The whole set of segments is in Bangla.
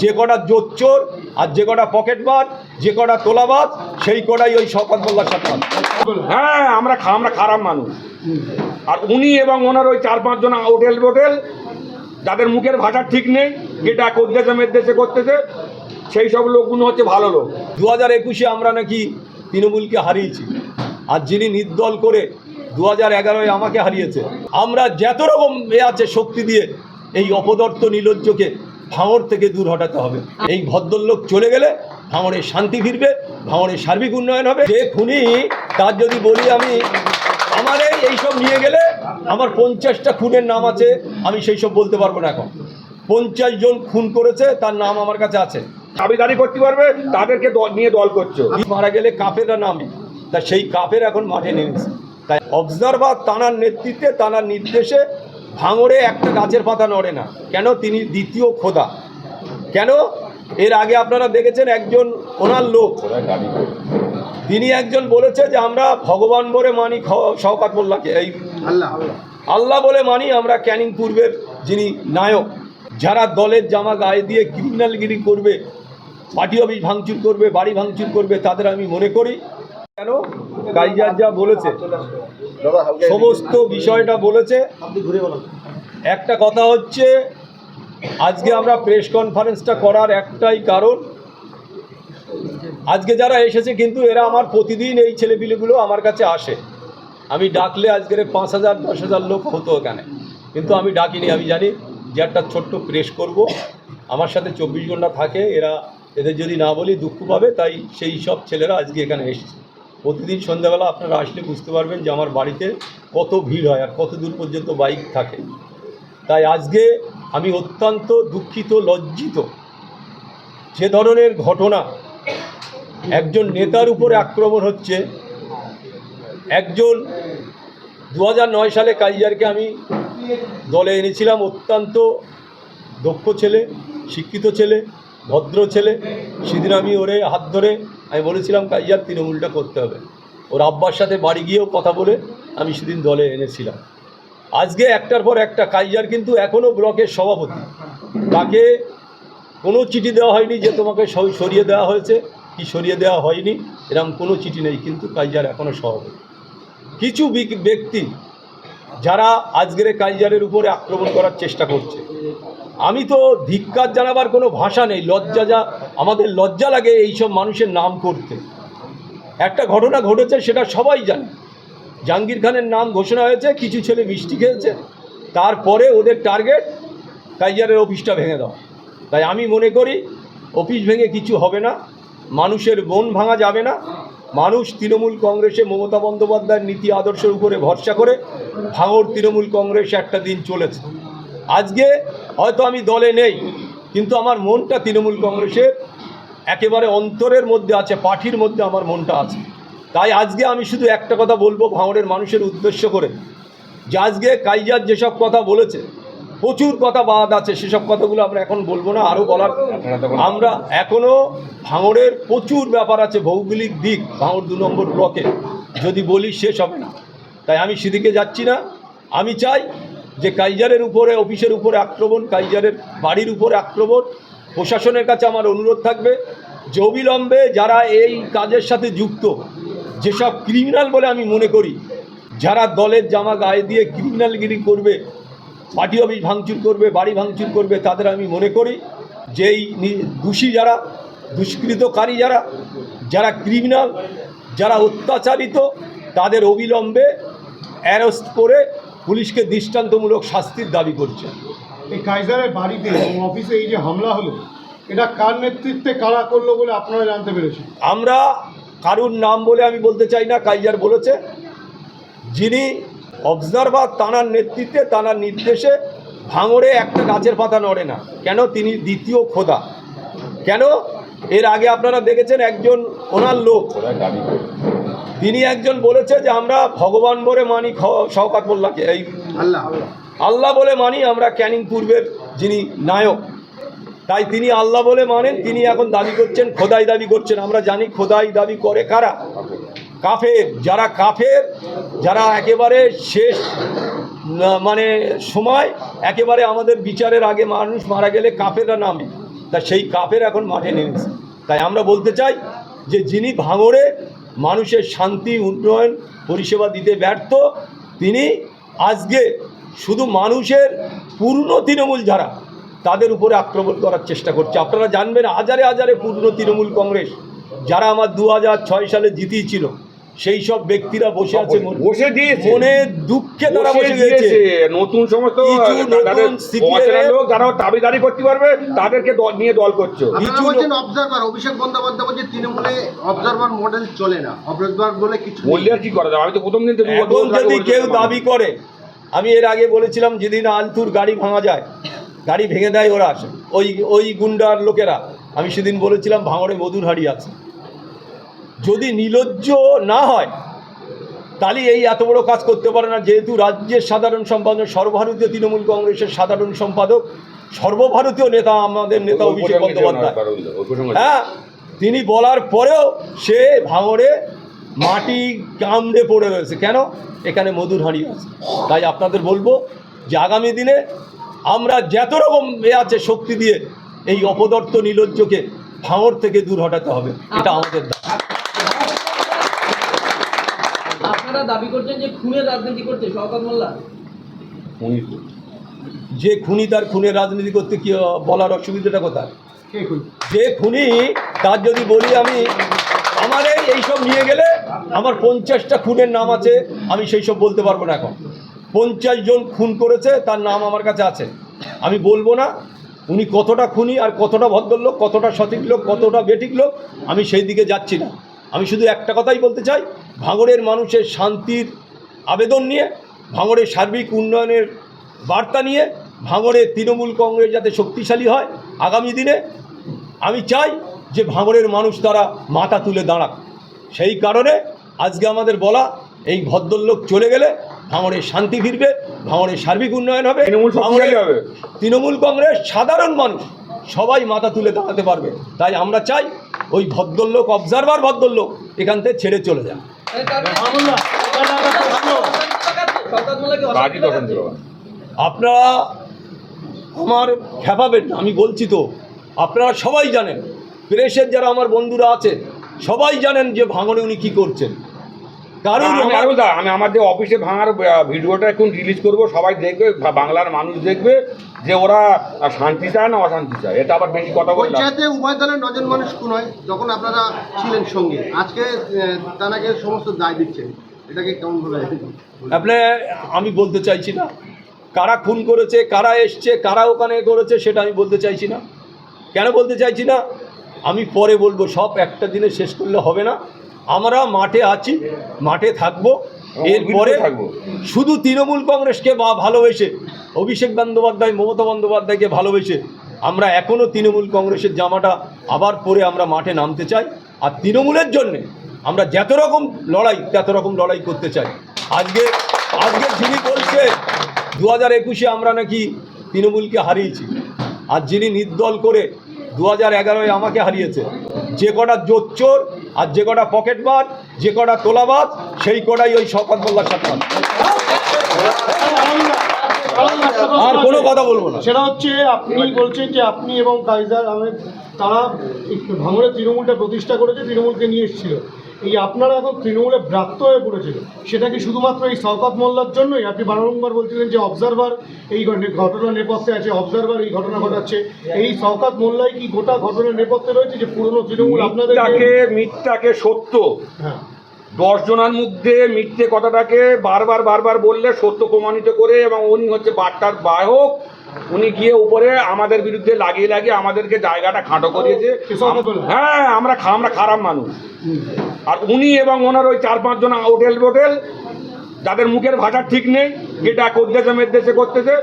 যে কটা জোচ্চোর আর যে কটা পকেটমার যে কটা তোলাবাজ সেই কটাই ওই শওকত মোল্লার সাথে হ্যাঁ আমরা আমরা খারাপ মানুষ। আর উনি এবং ওনার ওই চার পাঁচজন হোটেল বোটেল যাদের মুখের ভাষা ঠিক নেই যেটা করতেছে মেদেশে করতেছে সেই সব লোকগুলো হচ্ছে ভালো লোক। দু হাজার একুশে আমরা নাকি তৃণমূলকে হারিয়েছি। আর যিনি নির্দল করে দু হাজার এগারোয় আমাকে হারিয়েছে। আমরা যত রকম এ আছে শক্তি দিয়ে এই অপদর্থ নির্লজ্জকে ভাঙড় থেকে দূর হটাতে হবে। এই ভদ্রলোক চলে গেলে ভাঙড়ে শান্তি ফিরবে ভাঙড়ের সার্বিক উন্নয়ন হবে। যে খুনি তার যদি বলি আমি আমার এই এইসব নিয়ে গেলে আমার পঞ্চাশটা খুনের নাম আছে আমি সেই সব বলতে পারব না এখন। পঞ্চাশ জন খুন করেছে তার নাম আমার কাছে আছে। দাবিদারি করতে পারবে তাদেরকে নিয়ে দল করছ। মারা গেলে কাফেররা নামে তা সেই কাফের এখন মাঠে নেমেছে। তাই অবজারভার তানার নেতৃত্বে তানার নির্দেশে ভাঙড়ে একটা গাছের পাতা নড়ে না। কেন? তিনি দ্বিতীয় খোদা। কেন? এর আগে আপনারা দেখেছেন একজন ওনার লোক। তিনি একজন বলেছে যে আমরা ভগবান বলে মানি শওকাত মোল্লাকে। এই আল্লাহ বলে মানি আমরা ক্যানিং পূর্বের যিনি নায়ক। যারা দলের জামা গায়ে দিয়ে ক্রিমিনালগিরি করবে পার্টি অফিস ভাঙচুর করবে বাড়ি ভাঙচুর করবে তাদের আমি মনে করি। কেন? কাইজার যা বলেছে সমস্ত বিষয়টা বলেছে। একটা কথা হচ্ছে আজকে আমরা প্রেস কনফারেন্সটা করার একটাই কারণ আজকে যারা এসেছে কিন্তু এরা আমার প্রতিদিন এই ছেলেপিলেগুলো আমার কাছে আসে। আমি ডাকলে আজকের পাঁচ হাজার দশ হাজার লোক হতো এখানে। কিন্তু আমি ডাকিনি আমি জানি যে একটা ছোট্ট প্রেস করব। আমার সাথে চব্বিশ ঘণ্টা থাকে এরা এদের যদি না বলি দুঃখ পাবে তাই সেই সব ছেলেরা আজকে এখানে এসেছে। প্রতিদিন সন্ধ্যাবেলা আপনারা আসলে বুঝতে পারবেন যে আমার বাড়িতে কত ভিড় হয় আর কত দূর পর্যন্ত বাইক থাকে। তাই আজকে আমি অত্যন্ত দুঃখিত, লজ্জিত যে ধরনের ঘটনা একজন নেতার উপরে আক্রমণ হচ্ছে। একজন দু সালে কাইজারকে আমি দলে এনেছিলাম, অত্যন্ত দক্ষ ছেলে, শিক্ষিত ছেলে, ভদ্র ছেলে। সেদিন আমি ওরে হাত ধরে আমি বলেছিলাম কাইজার তৃণমূলটা করতে হবে। ওর আব্বার সাথে বাড়ি গিয়েও কথা বলে আমি সেদিন দলে এনেছিলাম। আজকে একটার পর একটা কাইজার কিন্তু এখনও ব্লকের সভাপতি। তাকে কোনো চিঠি দেওয়া হয়নি যে তোমাকে সরিয়ে দেওয়া হয়েছে। কি সরিয়ে দেওয়া হয়নি এরকম কোনো চিঠি নেই, কিন্তু কাইজার এখনও সভাপতি। কিছু ব্যক্তি যারা আজকের কাইজারের উপরে আক্রমণ করার চেষ্টা করছে আমি তো ধিক্কার জানাবার কোনো ভাষা নেই, লজ্জা যা, আমাদের লজ্জা লাগে এইসব মানুষের নাম করতে। একটা ঘটনা ঘটেছে, সেটা সবাই জানে। জাহাঙ্গীর খানের নাম ঘোষণা হয়েছে, কিছু ছেলে মিষ্টি খেয়েছে, তারপরে ওদের টার্গেট কাইজারের অফিসটা ভেঙে দাও তাই আমি মনে করি, অফিস ভেঙে কিছু হবে না, মানুষের মন ভাঙা যাবে না, মানুষ তৃণমূল কংগ্রেসে মমতা বন্দ্যোপাধ্যায়ের নীতি আদর্শের উপরে ভরসা করে ভাঙর তৃণমূল কংগ্রেস একটা দিন চলেছে। আজকে হয়তো আমি দলে নেই কিন্তু আমার মনটা তৃণমূল কংগ্রেসের একেবারে অন্তরের মধ্যে আছে পাঠির মধ্যে আমার মনটা আছে। তাই আজকে আমি শুধু একটা কথা বলব ভাঙড়ের মানুষের উদ্দেশ্য করে যে আজকে কাইজার যেসব কথা বলেছে প্রচুর কথা বাদ আছে সেসব কথাগুলো আমরা এখন বলব না আরও বলার আমরা এখনও ভাঙড়ের প্রচুর ব্যাপার আছে ভৌগোলিক দিক ভাঙড় দু নম্বর ব্লকে যদি বলি শেষ হবে না। তাই আমি সেদিকে যাচ্ছি না। আমি চাই যে কাইজারের উপরে, অফিসের উপরে আক্রমণ, কাইজারের বাড়ির উপরে আক্রমণ, প্রশাসনের কাছে আমার অনুরোধ থাকবে যে অবিলম্বে যারা এই কাজের সাথে যুক্ত, যেসব ক্রিমিনাল বলে আমি মনে করি, যারা দলের জামা গায়ে দিয়ে ক্রিমিনালগিরি করবে, পার্টি অফিস ভাঙচুর করবে, বাড়ি ভাঙচুর করবে, তাদের আমি মনে করি যে এই দোষী যারা, দুষ্কৃতকারী যারা যারা ক্রিমিনাল যারা অত্যাচারিত, তাদের অবিলম্বে অ্যারেস্ট করে পুলিশকে দৃষ্টান্তমূলক শাস্তির দাবি করছে। এই কাইজারের বাড়িতে অফিসে এই যে হামলা হলো এটা কার নেতৃত্বে কারা করল বলে আপনারা জানতে পেরেছেন? আমরা কারুর নাম বলে আমি বলতে চাই না কাইজার বলেছে। যিনি অবজারভার তানার নেতৃত্বে তানার নির্দেশে ভাঙড়ে একটা গাছের পাতা নড়ে না। কেন? তিনি দ্বিতীয় খোদা। কেন? এর আগে আপনারা দেখেছেন একজন ওনার লোক তিনি একজন বলেছে যে আমরা ভগবান বলে মানি শওকাত মোল্লাকে। এই আল্লাহ। আল্লাহ বলে মানি আমরা ক্যানিং পূর্বের যিনি নায়ক। তাই তিনি আল্লাহ বলে মানেন তিনি এখন দাবি করছেন খোদাই দাবি করছেন। আমরা জানি খোদাই দাবি করে কারা? কাফের। যারা কাফের যারা একেবারে শেষ মানে সময় একেবারে আমাদের বিচারের আগে মানুষ মারা গেলে কাফেররা নামে। তা সেই কাফের এখন মাঠে নেমেছে। তাই আমরা বলতে চাই যে যিনি ভাঙড়ে মানুষের শান্তি, উন্নয়ন, পরিষেবা দিতে ব্যর্থ। তিনি আজকে শুধু মানুষের পূর্ণ তৃণমূল যারা, তাদের উপরে আক্রমণ করার চেষ্টা করছে। আপনারা জানবেন, হাজারে হাজারে পূর্ণ তৃণমূল কংগ্রেস, যারা আমার দু সালে জিতিয়েছিল সেই সব ব্যক্তিরা বসে আছে বসে দিয়েছে। মনে দুঃখে তারা বসে নতুন সমস্ত লোক যারা দাবিদারি করতে পারবে তাদেরকে দল- নিয়ে দল করছ। কিছু বলছেন অবজারভার অভিষেক বন্দ্যোপাধ্যায় বলছে তৃণমূলে অবজারভার মডেল চলে না। অবজারভার বলে কিছু বললে কি করা যাবে? আমি তো প্রথম দিন থেকে এখন যদি কেউ দাবি করে আমি এর আগে বলেছিলাম যেদিন আলতুর গাড়ি ভাঙা যায় গাড়ি ভেঙে দেয় ওরা ওই ওই গুন্ডার লোকেরা। আমি সেদিন বলেছিলাম ভাঙড়ে মধুর হাড়ি আছে। যদি নিলজ্জ না হয় তাহলে এই এত বড় কাজ করতে পারে না। যেহেতু রাজ্যের সাধারণ সম্পাদক সর্বভারতীয় তৃণমূল কংগ্রেসের সাধারণ সম্পাদক সর্বভারতীয় নেতা আমাদের নেতা অভিষেক বন্দ্যোপাধ্যায়। হ্যাঁ তিনি বলার পরেও সে ভাঙড়ে মাটি কামড়ে পড়ে রয়েছে। কেন? এখানে মধুর হাঁড়ি আছে। তাই আপনাদের বলব যে আগামী দিনে আমরা যত রকম এ আছে শক্তি দিয়ে এই অপদর্থ নিলজ্জকে ভাঙড় থেকে দূর হটাতে হবে। এটা আমাদের দাবি আপনারা দাবি করছেন যে খুনের রাজনীতি করছে শওকত মোল্লা। যে খুনি তার খুনের রাজনীতি করতে কি বলার অসুবিধাটা কোথায়? কে যে খুনি তার যদি বলি আমি আমার এই এইসব নিয়ে গেলে আমার পঞ্চাশটা খুনের নাম আছে আমি সেই সব বলতে পারব না এখন। পঞ্চাশ জন খুন করেছে তার নাম আমার কাছে আছে। আমি বলব না উনি কতটা খুনি আর কতটা ভদ্রলোক কতটা সঠিক লোক কতটা বেঠিক লোক আমি সেই দিকে যাচ্ছি না। আমি শুধু একটা কথাই বলতে চাই ভাঙড়ের মানুষের শান্তির আবেদন নিয়ে ভাঙড়ের সার্বিক উন্নয়নের বার্তা নিয়ে ভাঙড়ের তৃণমূল কংগ্রেস যাতে শক্তিশালী হয় আগামী দিনে আমি চাই যে ভাঙড়ের মানুষ তারা মাথা তুলে দাঁড়াক সেই কারণে আজকে আমাদের বলা এই ভদ্রলোক চলে গেলে ভাঙড়ের শান্তি ফিরবে ভাঙড়ের সার্বিক উন্নয়ন হবে তৃণমূল শক্তিশালী হবে। তৃণমূল কংগ্রেস সাধারণ মানুষ সবাই মাথা তুলে দাঁড়াতে পারবে তাই আমরা চাই ওই ভদ্রলোক অবজারভার ভদ্রলোক এখান থেকে ছেড়ে চলে যান? আপনারা আমার খেপাবেন আমি বলছি তো আপনারা সবাই জানেন প্রেসের যারা আমার বন্ধুরা আছে সবাই জানেন যে ভাঙনে উনি কী করছেন কারণ আমি দা- আমি আমাদের অফিসে ভাঙার ভিডিওটা এখন রিলিজ করব। সবাই দেখবে বা- বাংলার মানুষ দেখবে যে ওরা শান্তি চায় না অশান্তি চায়। এটা আবার বেশি কথা বললাম। পঞ্চায়েতে উভয় দলের নজন মানুষ খুন হয় যখন আপনারা ছিলেন সঙ্গে। আজকে তানাকে সমস্ত দায় দিচ্ছেন। এটাকে কেমন ভাবে আপনি আমি বলতে চাইছি না। কারা খুন করেছে কারা এসছে কারা ওখানে করেছে সেটা আমি বলতে চাইছি না। কেন বলতে চাইছি না? আমি পরে বলব সব একটা দিনে শেষ করলে হবে না। আমরা মাঠে আছি মাঠে থাকব। এরপরে থাকব। শুধু তৃণমূল কংগ্রেসকে বা ভালোবেসে অভিষেক বন্দ্যোপাধ্যায় মমতা বন্দ্যোপাধ্যায়কে ভালোবেসে আমরা এখনও তৃণমূল কংগ্রেসের জামাটা আবার পরে আমরা মাঠে নামতে চাই। আর তৃণমূলের জন্যে আমরা যত রকম লড়াই তত রকম লড়াই করতে চাই। আজকে আজকে যিনি বলছে দু হাজার একুশে আমরা নাকি তৃণমূলকে হারিয়েছি। আর যিনি নির্দল করে দু হাজার এগারোয় আমাকে হারিয়েছে যে কটা জোচ্চোর আর যে কটা পকেট বাদ যে কটা তোলা বাদ সেই কটাই ওই শপথ মোল্লার সাথে। আর কোনো কথা বলব না সেটা হচ্ছে আপনি বলছেন যে আপনি এবং কাইজার আহমেদ তারা ভাঙড়ে তৃণমূলটা প্রতিষ্ঠা করেছে, তৃণমূলকে নিয়ে এসেছিল এই আপনারা এখন তৃণমূলে ব্রাত্য হয়ে পড়েছিল সেটা কি শুধুমাত্র এই শওকত মোল্লার জন্যই? আপনি বারংবার বলছিলেন যে অবজারভার এই ঘটনা নেপথ্যে আছে অবজারভার এই ঘটনা ঘটাচ্ছে। এই শওকত মোল্লাই কি গোটা ঘটনা নেপথ্যে রয়েছে যে পুরনো তৃণমূল আপনাদের মিথ্যাকে সত্য? হ্যাঁ। দশ জনের মধ্যে মিথ্যে কথাটাকে বারবার বারবার বললে সত্য প্রমাণিত করে এবং উনি হচ্ছে বার্তার বাহক উনি গিয়ে উপরে আমাদের বিরুদ্ধে লাগিয়ে লাগিয়ে আমাদেরকে জায়গাটা খাটো করিয়েছে। হ্যাঁ আমরা আমরা খারাপ মানুষ। আর উনি এবং ওনার ওই চার পাঁচজন হোটেল বোটেল যাদের মুখের ভাষা ঠিক নেই যেটা করতেছে মেদেশে করতেছে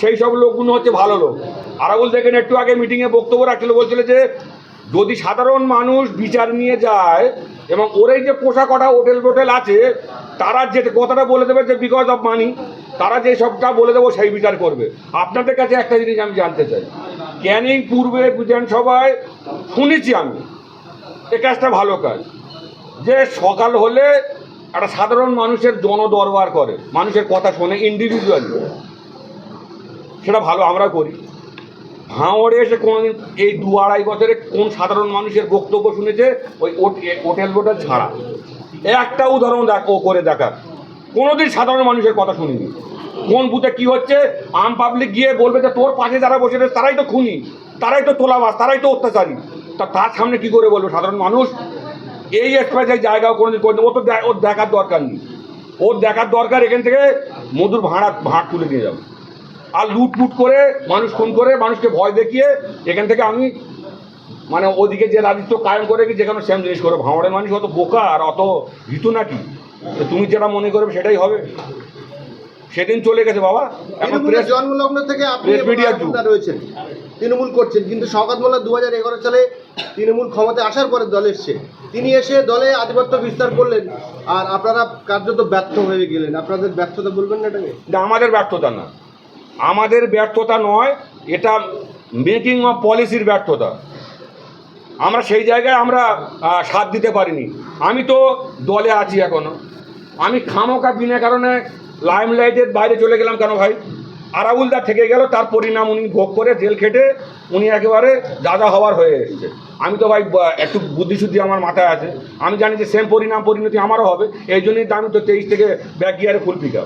সেই সব লোকগুলো হচ্ছে ভালো লোক। আরাবুল দেখেন একটু আগে মিটিংয়ে বক্তব্য রাখছিল বলছিল যে যদি সাধারণ মানুষ বিচার নিয়ে যায় এবং ওরাই যে পোষা কটা হোটেল টোটেল আছে, তারা যে কথাটা বলে দেবে যে বিকজ অফ মানি তারা যে সবটা বলে দেবো সেই বিচার করবে। আপনাদের কাছে একটা জিনিস আমি জানতে চাই। ক্যানিং পূর্বে বিধানসভায় শুনেছি আমি, এ কাজটা ভালো কাজ। যে সকাল হলে একটা সাধারণ মানুষের জনদরবার করে, মানুষের কথা শোনে ইন্ডিভিজুয়ালি সেটা ভালো, আমরা করি। ভাঁড়ে এসে কোনোদিন এই দু আড়াই বছরে কোন সাধারণ মানুষের বক্তব্য শুনেছে? ওই হোটেল বোটেল ছাড়া। একটা উদাহরণ দেখ, ও করে দেখা। কোনোদিন সাধারণ মানুষের কথা শুনিনি। কোন বুথে কি হচ্ছে? আম পাবলিক গিয়ে বলবে যে, তোর পাশে যারা বসে রয়েছে, তারাই তো খুনি। তারাই তো তোলাবাস তারাই তো অত্যাচারী। তা তার সামনে কি করে বলব সাধারণ মানুষ? এই এক্সপ্রেসের জায়গাও কোনোদিন করে ও তো ওর দেখার দরকার নেই। ওর দেখার দরকার এখান থেকে মধুর ভাড়া ভাড় তুলে নিয়ে যাবে। আর লুট লুট করে মানুষ খুন করে মানুষকে ভয় দেখিয়ে এখান থেকে আমি মানে ওদিকে যে রাজত্ব কায়েম করে কি যেখানে সেম জিনিস করে ভাঙড়ের মানুষ অত বোকা আর অত ভীতু নাকি? তুমি যেটা মনে করবে সেটাই হবে। সেদিন চলে গেছে বাবা। এখন প্রেস জন্মলগ্ন থেকে আপনি রয়েছেন। তৃণমূল করছেন কিন্তু শওকত মোল্লা দু হাজার এগারো সালে তৃণমূল ক্ষমতায় আসার পরে দলে এসছে। তিনি এসে দলে আধিপত্য বিস্তার করলেন আর আপনারা কার্যত ব্যর্থ হয়ে গেলেন। আপনাদের ব্যর্থতা বলবেন না এটাকে? এটা আমাদের ব্যর্থতা না। আমাদের ব্যর্থতা নয়, এটা মেকিং অফ পলিসির ব্যর্থতা। আমরা সেই জায়গায় আমরা সাথ দিতে পারিনি। আমি তো দলে আছি এখনও। আমি খামোকা বিনা কারণে লাইমলাইটের বাইরে চলে গেলাম কেন ভাই? আরাবুলদার থেকে গেল, তার পরিণাম উনি ভোগ করে জেল খেটে উনি একেবারে দাদা হওয়ার হয়ে এসেছে। আমি তো ভাই একটু বুদ্ধিশুদ্ধি আমার মাথায় আছে। আমি জানি যে সেম পরিণাম, পরিণতি আমারও হবে। এই জন্যই তো আমি তো তেইশ থেকে ব্যাক গিয়ারে ফুল পিক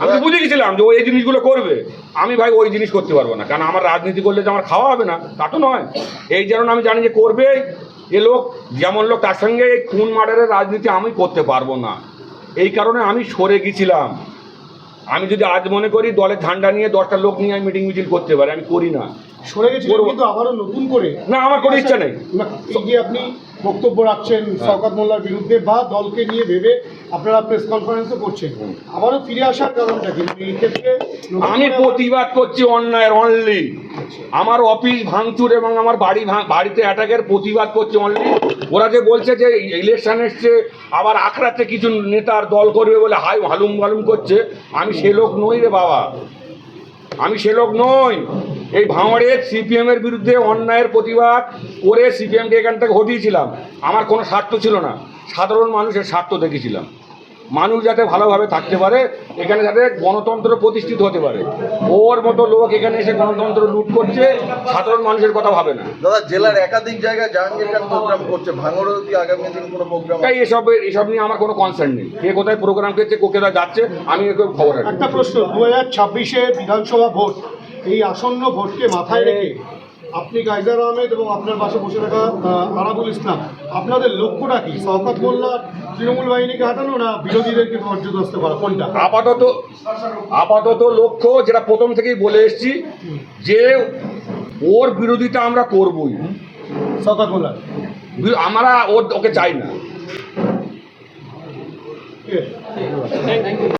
আমি তো বুঝে গেছিলাম যে ও এই জিনিসগুলো করবে। আমি ভাই ওই জিনিস করতে পারব না। কারণ আমার রাজনীতি করলে যে আমার খাওয়া হবে না? তা তো নয়। এই যেমন আমি জানি যে করবে এ লোক যেমন লোক তার সঙ্গে এই খুন মার্ডারের রাজনীতি আমি করতে পারব না। এই কারণে আমি সরে গেছিলাম। আমি যদি আজ মনে করি দলের ঝান্ডা নিয়ে দশটা লোক নিয়ে আমি মিটিং মিছিল করতে পারি আমি করি না। সরে। কিন্তু আবারও নতুন করে না আমার কোনো ইচ্ছা নেই। না, আপনি বক্তব্য রাখছেন শওকত মোল্লার বিরুদ্ধে বা দলকে নিয়ে ভেবে আপনারা প্রেস কনফারেন্সও করছেন। আবারও ফিরে আসার কারণটা কি? এই ক্ষেত্রে আমি প্রতিবাদ করছি অন্যায়ের অনলি আমার অফিস ভাঙচুর এবং আমার বাড়ি বাড়িতে অ্যাটাকের প্রতিবাদ করছে অনলি ওরা যে বলছে যে ইলেকশন এসছে আবার আখড়াতে কিছু নেতার দল করবে বলে হাই হালুম হালুম করছে আমি সে লোক নই রে বাবা। আমি সে লোক নই। এই ভাঙড়ের সিপিএমের বিরুদ্ধে অন্যায়ের প্রতিবাদ করে সিপিএমকে এখান থেকে হটিয়েছিলাম। আমার কোনো স্বার্থ ছিল না। সাধারণ মানুষের স্বার্থ দেখেছিলাম। মানুষ যাতে ভালোভাবে থাকতে পারে এখানে যাতে গণতন্ত্র প্রতিষ্ঠিত হতে পারে। ওর মতো লোক এখানে এসে গণতন্ত্র লুট করছে সাধারণ মানুষের কথা ভাবে না। দাদা জেলার একাধিক জায়গায় জাহাঙ্গীর খান প্রোগ্রাম করছে। ভাঙড়েও কি আগামী দিন কোনো প্রোগ্রাম তাই এসব এসব নিয়ে আমার কোনো কনসার্ন নেই। কে কোথায় প্রোগ্রাম করছে কোথায় যাচ্ছে আমি একে খবর একটা প্রশ্ন দু হাজার ছাব্বিশে বিধানসভা ভোট এই আসন্ন ভোটকে মাথায় রেখে আপনি কাইজার আহমেদ এবং আপনার পাশে বসে থাকা আরাবুল ইসলাম আপনাদের লক্ষ্যটা কি? শওকত মোল্লা তৃণমূল বাহিনীকে হাঁটানো না বিরোধীদেরকে পর্যদস্ত করা? কোনটা? আপাতত আপাতত লক্ষ্য যেটা প্রথম থেকেই বলে এসেছি যে ওর বিরোধিতা আমরা করবই। শওকত মোল্লা। আমরা ওর ওকে চাই না। ঠিক আছে